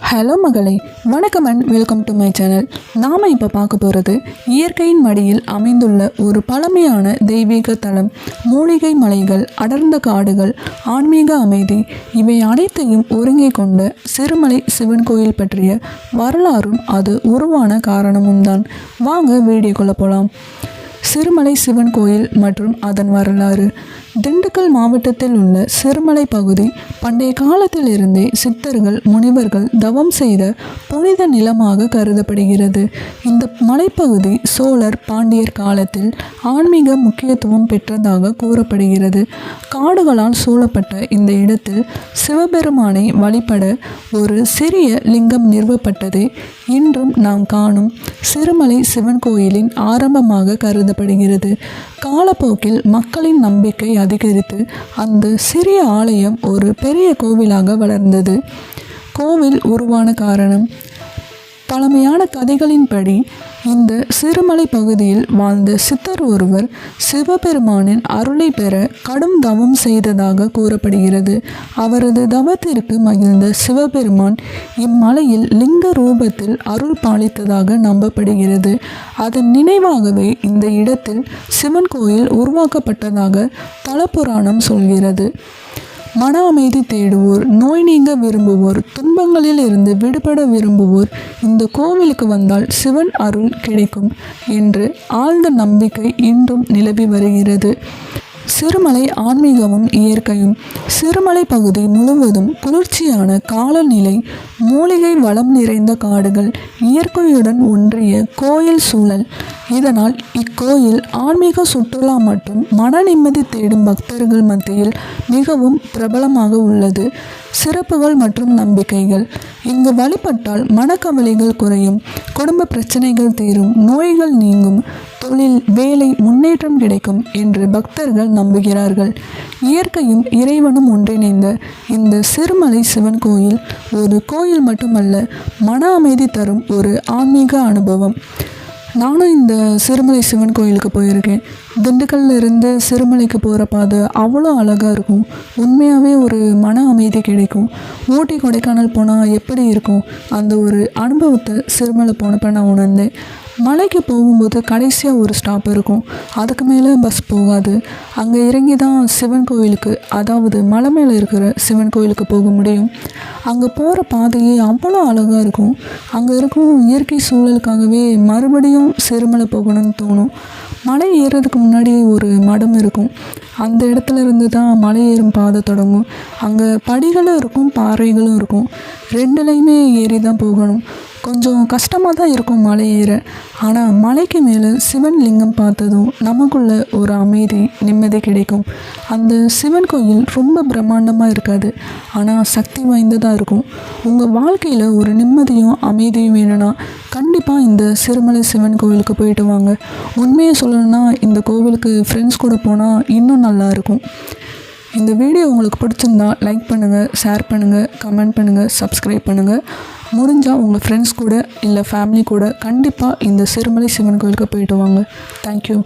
Hello மகளே. வணக்கம் and welcome to my channel நாம் இப்போ பார்க்க போகிறது இயற்கையின் மடியில் அமைந்துள்ள ஒரு பழமையான தெய்வீக தலம் மூலிகை மலைகள் அடர்ந்த காடுகள் ஆன்மீக அமைதி. இவை அனைத்தையும் ஒருங்கே கொண்ட சிறுமலை சிவன் கோயில் பற்றிய வரலாறும் அது உருவான காரணமும் தான் வாங்க வீடியோக்குள்ளே போகலாம் சிறுமலை சிவன் கோயில் மற்றும் அதன் வரலாறு. திண்டுக்கல் மாவட்டத்தில் உள்ள சிறுமலை பகுதி பண்டைய காலத்திலிருந்தே சித்தர்கள் முனிவர்கள் தவம் செய்த புனித நிலமாக கருதப்படுகிறது. இந்த மலைப்பகுதி சோழர் பாண்டியர் காலத்தில் ஆன்மீக முக்கியத்துவம் பெற்றதாக கூறப்படுகிறது. காடுகளால் சூழப்பட்ட இந்த இடத்தில் சிவபெருமானை வழிபட ஒரு சிறிய லிங்கம் நிறுவப்பட்டது இன்றும் நாம் காணும். சிறுமலை சிவன் கோயிலின் ஆரம்பமாக கருதப்படுகிறது காலப்போக்கில் மக்களின் நம்பிக்கை அதிகரித்து அந்த சிறிய ஆலயம் ஒரு பெரிய கோவிலாக வளர்ந்தது. கோவில் உருவான காரணம் பழமையான கதைகளின்படி இந்த சிறுமலை பகுதியில் வாழ்ந்த சித்தர் ஒருவர் சிவபெருமானின் அருளை பெற கடும் தவம் செய்ததாக கூறப்படுகிறது. அவரது தவத்திற்கு மகிழ்ந்த சிவபெருமான் இம்மலையில் லிங்க ரூபத்தில் அருள் பாலித்ததாக நம்பப்படுகிறது. அதன் நினைவாகவே இந்த இடத்தில் சிவன் கோயில் உருவாக்கப்பட்டதாக தலபுராணம் சொல்கிறது. மன அமைதி தேடுவோர் நோய் நீங்க விரும்புவோர் துன்பங்களில் இருந்து விடுபட விரும்புவோர் இந்த கோவிலுக்கு வந்தால் சிவன் அருள் கிடைக்கும் என்று ஆழ்ந்த நம்பிக்கை இன்றும் நிலவி வருகிறது. சிறுமலை ஆன்மீகமும் இயற்கையும் சிறுமலை பகுதி முழுவதும் குளிர்ச்சியான காலநிலை மூலிகை வளம் நிறைந்த காடுகள் இயற்கையுடன் ஒன்றிய கோயில் சூழல் இதனால் இக்கோயில் ஆன்மீக சுற்றுலா மற்றும் மன நிம்மதி தேடும் பக்தர்கள் மத்தியில் மிகவும் பிரபலமாக உள்ளது. சிறப்புகள் மற்றும் நம்பிக்கைகள். இங்கு வழிபட்டால் மனக்கவலைகள் குறையும் குடும்ப பிரச்சனைகள் தீரும் நோய்கள் நீங்கும் தொழில் வேலை முன்னேற்றம் கிடைக்கும் என்று பக்தர்கள் நம்புகிறார்கள். இயற்கையும் இறைவனும் ஒன்றிணைந்த இந்த சிறுமலை சிவன் கோயில் ஒரு கோயில் மட்டுமல்ல மன அமைதி தரும் ஒரு ஆன்மீக அனுபவம். நானும் இந்த சிறுமலை சிவன் கோயிலுக்கு போயிருக்கேன். திண்டுக்கல்ல இருந்து சிறுமலைக்கு போகிற பாதை அவ்வளோ அழகாக இருக்கும். உண்மையாகவே ஒரு மன அமைதி கிடைக்கும். ஊட்டி கொடைக்கானல் போனால் எப்படி இருக்கும்? அந்த ஒரு அனுபவத்தை சிறுமலை போனப்போ நான் உணர்ந்தேன். மலைக்கு போகும்போது கடைசியாக ஒரு ஸ்டாப் இருக்கும். அதுக்கு மேலே பஸ் போகாது. அங்கே இறங்கி தான் சிவன் கோயிலுக்கு அதாவது மலை மேலே இருக்கிற சிவன் கோயிலுக்கு போக முடியும். அங்கே போகிற பாதையே அவ்வளோ அழகாக இருக்கும். அங்கே இருக்கும் இயற்கை சூழலுக்காகவே மறுபடியும் சிறுமலை போகணும்னு தோணும். மலை ஏறுறதுக்கு முன்னாடி ஒரு மடம் இருக்கும். அந்த இடத்துல இருந்து தான் மலை ஏறும் பாதை தொடங்கும். அங்கே படிகளும் இருக்கும் பாறைகளும் இருக்கும். ரெண்டுலேயுமே ஏறி தான் போகணும். கொஞ்சம் கஷ்டமாக தான் இருக்கும் மலை ஏற. ஆனால் மலைக்கு மேலே சிவன் லிங்கம் பார்த்ததும் நமக்குள்ள ஒரு அமைதி நிம்மதி கிடைக்கும். அந்த சிவன் கோயில் ரொம்ப பிரம்மாண்டமாக இருக்காது. ஆனால் சக்தி வாய்ந்ததாக இருக்கும். உங்கள் வாழ்க்கையில் ஒரு நிம்மதியும் அமைதியும் வேணும்னா கண்டிப்பாக இந்த சிறுமலை சிவன் கோவிலுக்கு போயிட்டு வாங்க. உண்மையை சொல்லணும்னா இந்த கோவிலுக்கு ஃப்ரெண்ட்ஸ் கூட போனால் இன்னும் நல்லா இருக்கும். இந்த வீடியோ உங்களுக்கு பிடிச்சிருந்தா லைக் பண்ணுங்கள் ஷேர் பண்ணுங்கள் கமெண்ட் பண்ணுங்கள் சப்ஸ்கிரைப் பண்ணுங்கள் முடிஞ்சால் உங்கள் ஃப்ரெண்ட்ஸ் கூட இல்லை ஃபேமிலி கூட கண்டிப்பாக இந்த சிறுமலை சிவன் கோயிலுக்கு போயிட்டு வாங்க. தேங்க்யூ